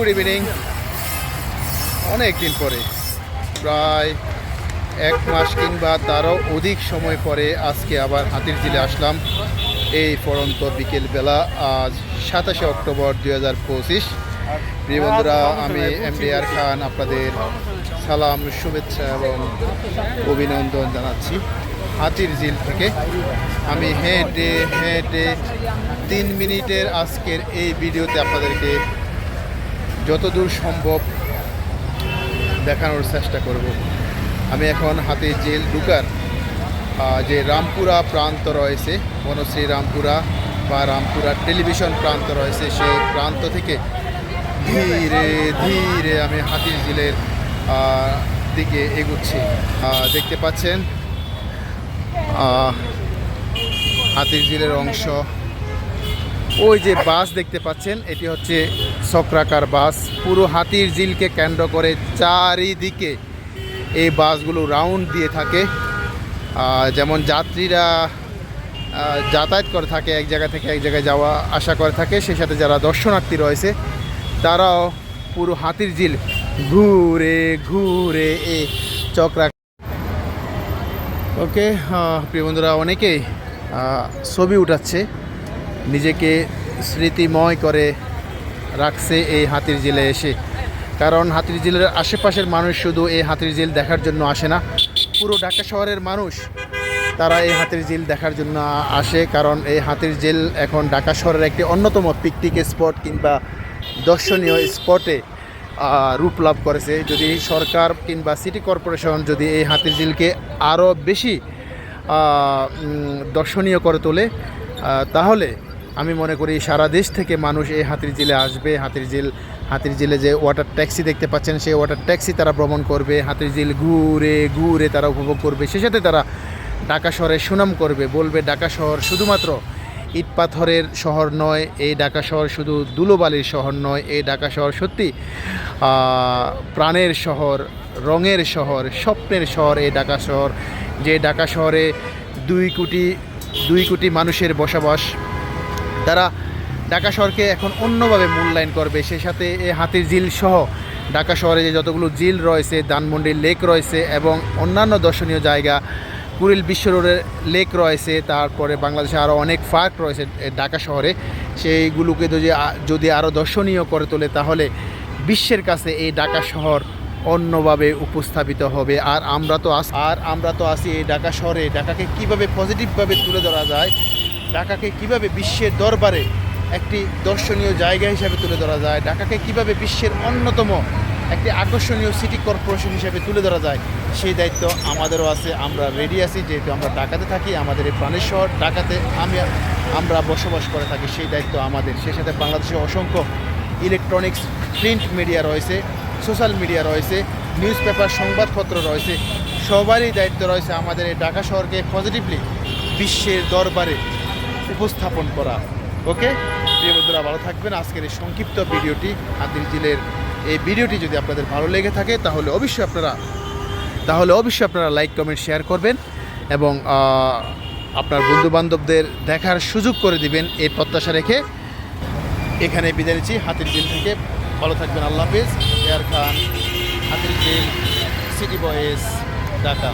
Good evening. অনেক দিন পরে, প্রায় এক মাস কিংবা তারও অধিক সময় পরে আজকে আবার হাতির ঝিলে আসলাম। এই পরন্ত বিকেলবেলা, আজ সাতাশে অক্টোবর দুই হাজার পঁচিশ। প্রিয় বন্ধুরা, আমি এম ডি আর খান, আপনাদের সালাম, শুভেচ্ছা এবং অভিনন্দন জানাচ্ছি হাতির ঝিল থেকে। আমি হেঁটে হেঁটে তিন মিনিটের আজকের এই ভিডিওতে আপনাদেরকে যতদূর সম্ভব দেখানোর চেষ্টা করব। আমি এখন হাতির ঝিল ঢুকার যে রামপুরা প্রান্ত রয়েছে বনশ্রী রামপুরা বা রামপুরা টেলিভিশন প্রান্ত রয়েছে সেই প্রান্ত থেকে ধীরে ধীরে আমি হাতির আহ, দিকে এগুচ্ছি। দেখতে পাচ্ছেন হাতির ঝিলের অংশ ওই যে বাস দেখতে পাচ্ছেন, এটি হচ্ছে চক্রাকার বাস। পুরো হাতির ঝিলকে কেন্দ্র করে চারিদিকে এই বাসগুলো রাউন্ড দিয়ে থাকে। যেমন যাত্রীরা যাতায়াত করে থাকে, এক জায়গা থেকে এক জায়গায় যাওয়া আশা করে থাকে। সেই সাথে যারা দর্শনার্থী রয়েছে, তারাও পুরো হাতির ঝিল ঘুরে ঘুরে এ চক্রা ওকে প্রিয় বন্ধুরা, অনেকেই ছবি উঠাচ্ছে। নিজেকে স্মৃতিময় করে রাখছে এই হাতির জেলে এসে। কারণ হাতির জেলের আশেপাশের মানুষ শুধু এই হাতির ঝিল দেখার জন্য আসে না, পুরো ঢাকা শহরের মানুষ তারা এই হাতির ঝিল দেখার জন্য আসে। কারণ এই হাতির জেল এখন ঢাকা শহরের একটি অন্যতম পিকনিক স্পট কিংবা দর্শনীয় স্পটে রূপ লাভ করেছে। যদি সরকার কিংবা সিটি কর্পোরেশন যদি এই হাতির ঝিলকে আরও বেশি দর্শনীয় করে তোলে তাহলে আমি মনে করি সারা দেশ থেকে মানুষ এই হাতির ঝিলে আসবে। হাতির ঝিল হাতির ঝিলে যে ওয়াটার ট্যাক্সি দেখতে পাচ্ছেন, সেই ওয়াটার ট্যাক্সি তারা ভ্রমণ করবে। হাতির ঝিল ঘুরে ঘুরে তারা উপভোগ করবে। সে সাথে তারা ঢাকা শহরের সুনাম করবে। বলবে ঢাকা শহর শুধুমাত্র ইট পাথরের শহর নয়, এই ঢাকা শহর শুধু দুলোবালির শহর নয়, এই ঢাকা শহর সত্যি প্রাণের শহর, রঙের শহর, স্বপ্নের শহর এই ঢাকা শহর। যে ঢাকা শহরে দুই কোটি দুই কোটি মানুষের বসবাস তারা ঢাকা শহরকে এখন অন্যভাবে মূল্যায়ন করবে। সেই সাথে এই হাতির ঝিল সহ ঢাকা শহরে যে যতগুলো ঝিল রয়েছে, ধানমন্ডির লেক রয়েছে এবং অন্যান্য দর্শনীয় জায়গা, কুড়িল বিশ্ব রোডের লেক রয়েছে, তারপরে বাংলাদেশে আরও অনেক পার্ক রয়েছে ঢাকা শহরে। সেইগুলোকে যদি যদি আরও দর্শনীয় করে তোলে, তাহলে বিশ্বের কাছে এই ঢাকা শহর অন্যভাবে উপস্থাপিত হবে। আর আমরা তো আস, আর আমরা তো আছি এই ঢাকা শহরে। ঢাকাকে কীভাবে পজিটিভভাবে তুলে ধরা যায় ঢাকাকে কীভাবে বিশ্বের দরবারে একটি দর্শনীয় জায়গা হিসাবে তুলে ধরা যায়, ঢাকাকে কীভাবে বিশ্বের অন্যতম একটি আকর্ষণীয় সিটি কর্পোরেশন হিসাবে তুলে ধরা যায়, সেই দায়িত্ব আমাদেরও আছে, আমরা রেডি আছি, যেহেতু আমরা ঢাকাতে থাকি, আমাদের এই প্রাণের শহর, ঢাকাতে আমি, আমরা বসবাস করে থাকি, সেই দায়িত্ব আমাদের। সেই সাথে বাংলাদেশে অসংখ্য ইলেকট্রনিক্স প্রিন্ট মিডিয়া রয়েছে সোশ্যাল মিডিয়া রয়েছে নিউজ পেপার সংবাদপত্র রয়েছে, সবারই দায়িত্ব রয়েছে আমাদের এই ঢাকা শহরকে পজিটিভলি বিশ্বের দরবারে উপস্থাপন করা। ওকে? প্রিয় বন্ধুরা, ভালো থাকবেন। আজকের এই সংক্ষিপ্ত ভিডিওটি হাতির জিলের এই ভিডিওটি যদি আপনাদের ভালো লেগে থাকে, তাহলে অবশ্যই আপনারা, তাহলে অবশ্যই আপনারা লাইক, কমেন্ট, শেয়ার করবেন এবং আপনার বন্ধু বান্ধবদের দেখার সুযোগ করে দিবেন এই প্রত্যাশা রেখে। এখানে বিদায় নিচ্ছি হাতির জিল থেকে। ভালো থাকবেন। আল্লাহ হাফিজ। এয়ার খান, হাতির জিল সিটি বয়েস ঢাকা